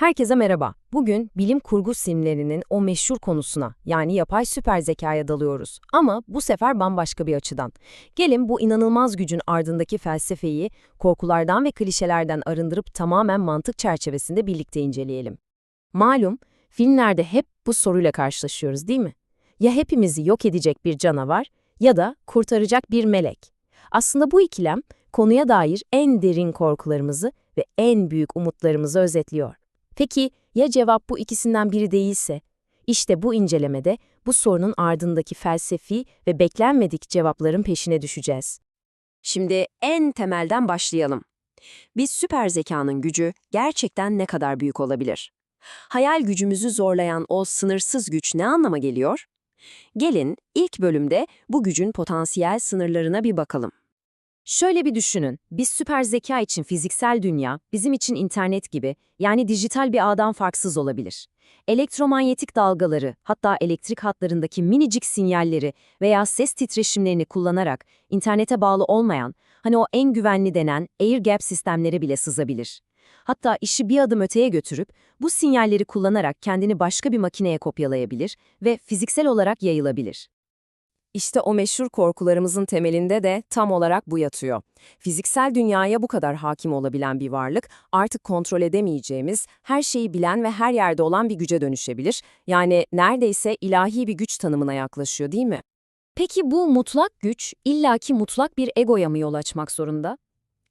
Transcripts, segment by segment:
Herkese merhaba. Bugün bilim kurgu simlerinin o meşhur konusuna yani yapay süper zekaya dalıyoruz. Ama bu sefer bambaşka bir açıdan. Gelin bu inanılmaz gücün ardındaki felsefeyi korkulardan ve klişelerden arındırıp tamamen mantık çerçevesinde birlikte inceleyelim. Malum, filmlerde hep bu soruyla karşılaşıyoruz değil mi? Ya hepimizi yok edecek bir canavar ya da kurtaracak bir melek. Aslında bu ikilem konuya dair en derin korkularımızı ve en büyük umutlarımızı özetliyor. Peki ya cevap bu ikisinden biri değilse? İşte bu incelemede bu sorunun ardındaki felsefi ve beklenmedik cevapların peşine düşeceğiz. Şimdi en temelden başlayalım. Bir süper zekanın gücü gerçekten ne kadar büyük olabilir? Hayal gücümüzü zorlayan o sınırsız güç ne anlama geliyor? Gelin ilk bölümde bu gücün potansiyel sınırlarına bir bakalım. Şöyle bir düşünün, biz süper zeka için fiziksel dünya, bizim için internet gibi, yani dijital bir ağdan farksız olabilir. Elektromanyetik dalgaları, hatta elektrik hatlarındaki minicik sinyalleri veya ses titreşimlerini kullanarak internete bağlı olmayan, hani o en güvenli denen air gap sistemleri bile sızabilir. Hatta işi bir adım öteye götürüp bu sinyalleri kullanarak kendini başka bir makineye kopyalayabilir ve fiziksel olarak yayılabilir. İşte o meşhur korkularımızın temelinde de tam olarak bu yatıyor. Fiziksel dünyaya bu kadar hakim olabilen bir varlık artık kontrol edemeyeceğimiz, her şeyi bilen ve her yerde olan bir güce dönüşebilir. Yani neredeyse ilahi bir güç tanımına yaklaşıyor değil mi? Peki bu mutlak güç illaki mutlak bir egoya mı yol açmak zorunda?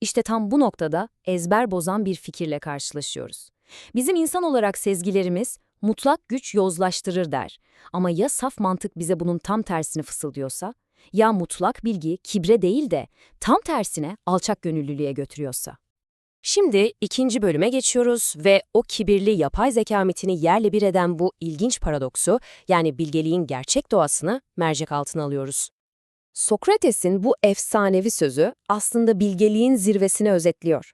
İşte tam bu noktada ezber bozan bir fikirle karşılaşıyoruz. Bizim insan olarak sezgilerimiz mutlak güç yozlaştırır der. Ama ya saf mantık bize bunun tam tersini fısıldıyorsa? Ya mutlak bilgi kibre değil de tam tersine alçak gönüllülüğe götürüyorsa? Şimdi ikinci bölüme geçiyoruz ve o kibirli yapay zeka mitini yerle bir eden bu ilginç paradoksu, yani bilgeliğin gerçek doğasını mercek altına alıyoruz. Sokrates'in bu efsanevi sözü aslında bilgeliğin zirvesini özetliyor.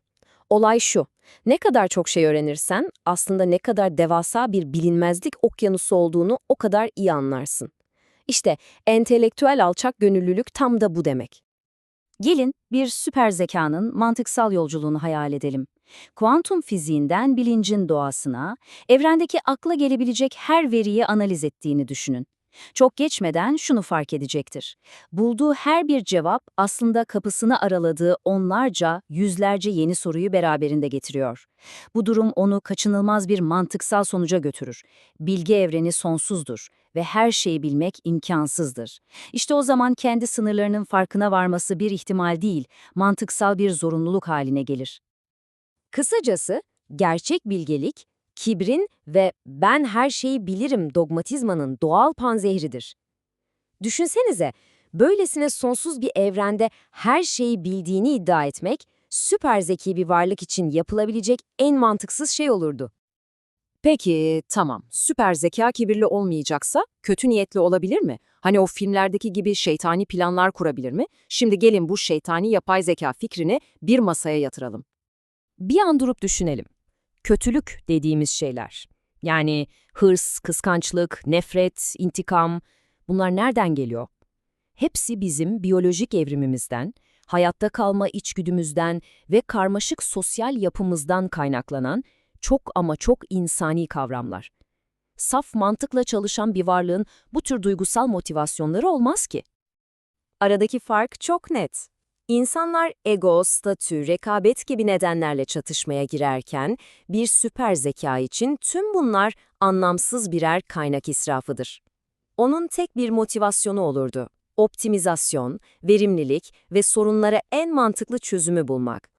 Olay şu, ne kadar çok şey öğrenirsen aslında ne kadar devasa bir bilinmezlik okyanusu olduğunu o kadar iyi anlarsın. İşte entelektüel alçak gönüllülük tam da bu demek. Gelin bir süper zekanın mantıksal yolculuğunu hayal edelim. Kuantum fiziğinden bilincin doğasına, evrendeki akla gelebilecek her veriyi analiz ettiğini düşünün. Çok geçmeden şunu fark edecektir. Bulduğu her bir cevap aslında kapısını araladığı onlarca, yüzlerce yeni soruyu beraberinde getiriyor. Bu durum onu kaçınılmaz bir mantıksal sonuca götürür. Bilgi evreni sonsuzdur ve her şeyi bilmek imkansızdır. İşte o zaman kendi sınırlarının farkına varması bir ihtimal değil, mantıksal bir zorunluluk haline gelir. Kısacası, gerçek bilgelik, kibrin ve ben her şeyi bilirim dogmatizmanın doğal panzehridir. Düşünsenize, böylesine sonsuz bir evrende her şeyi bildiğini iddia etmek, süper zeki bir varlık için yapılabilecek en mantıksız şey olurdu. Peki, tamam, süper zeka kibirli olmayacaksa kötü niyetli olabilir mi? Hani o filmlerdeki gibi şeytani planlar kurabilir mi? Şimdi gelin bu şeytani yapay zeka fikrini bir masaya yatıralım. Bir an durup düşünelim kötülük dediğimiz şeyler. Yani hırs, kıskançlık, nefret, intikam bunlar nereden geliyor? Hepsi bizim biyolojik evrimimizden, hayatta kalma içgüdümüzden ve karmaşık sosyal yapımızdan kaynaklanan çok ama çok insani kavramlar. Saf mantıkla çalışan bir varlığın bu tür duygusal motivasyonları olmaz ki. Aradaki fark çok net. İnsanlar ego, statü, rekabet gibi nedenlerle çatışmaya girerken bir süper zeka için tüm bunlar anlamsız birer kaynak israfıdır. Onun tek bir motivasyonu olurdu. Optimizasyon, verimlilik ve sorunlara en mantıklı çözümü bulmak.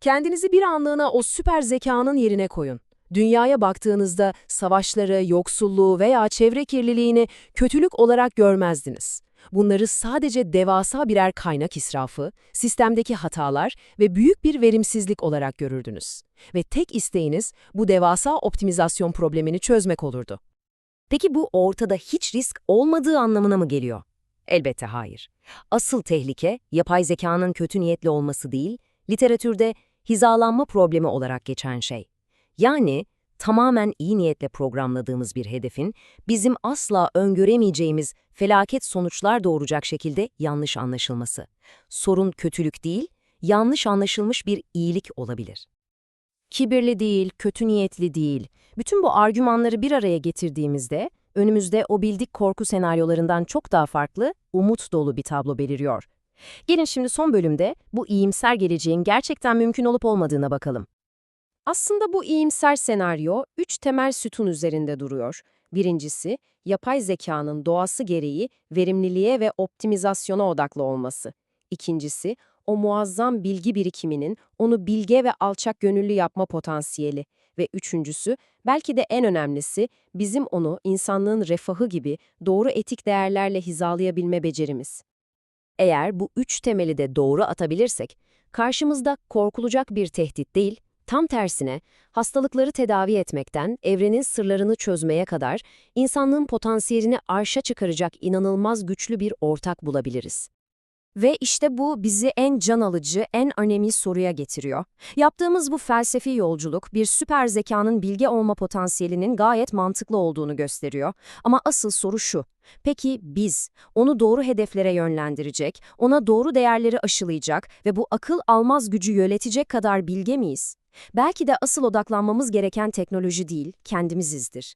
Kendinizi bir anlığına o süper zekanın yerine koyun. Dünyaya baktığınızda savaşları, yoksulluğu veya çevre kirliliğini kötülük olarak görmezdiniz. Bunları sadece devasa birer kaynak israfı, sistemdeki hatalar ve büyük bir verimsizlik olarak görürdünüz. Ve tek isteğiniz bu devasa optimizasyon problemini çözmek olurdu. Peki bu ortada hiç risk olmadığı anlamına mı geliyor? Elbette hayır. Asıl tehlike yapay zekanın kötü niyetli olması değil, literatürde hizalanma problemi olarak geçen şey. Yani tamamen iyi niyetle programladığımız bir hedefin bizim asla öngöremeyeceğimiz felaket sonuçlar doğuracak şekilde yanlış anlaşılması. Sorun kötülük değil, yanlış anlaşılmış bir iyilik olabilir. kibirli değil, kötü niyetli değil. Bütün bu argümanları bir araya getirdiğimizde önümüzde o bildik korku senaryolarından çok daha farklı, umut dolu bir tablo beliriyor. Gelin şimdi son bölümde bu iyimser geleceğin gerçekten mümkün olup olmadığına bakalım. Aslında bu iyimser senaryo üç temel sütun üzerinde duruyor. Birincisi, yapay zekanın doğası gereği verimliliğe ve optimizasyona odaklı olması. İkincisi, o muazzam bilgi birikiminin onu bilge ve alçak gönüllü yapma potansiyeli. Ve üçüncüsü, belki de en önemlisi, bizim onu insanlığın refahı gibi doğru etik değerlerle hizalayabilme becerimiz. Eğer bu üç temeli de doğru atabilirsek, karşımızda korkulacak bir tehdit değil, tam tersine hastalıkları tedavi etmekten evrenin sırlarını çözmeye kadar insanlığın potansiyelini arşa çıkaracak inanılmaz güçlü bir ortak bulabiliriz. Ve işte bu bizi en can alıcı, en önemli soruya getiriyor. Yaptığımız bu felsefi yolculuk bir süper zekanın bilge olma potansiyelinin gayet mantıklı olduğunu gösteriyor. Ama asıl soru şu. Peki biz onu doğru hedeflere yönlendirecek, ona doğru değerleri aşılayacak ve bu akıl almaz gücü yönetecek kadar bilge miyiz? Belki de asıl odaklanmamız gereken teknoloji değil, kendimizizdir.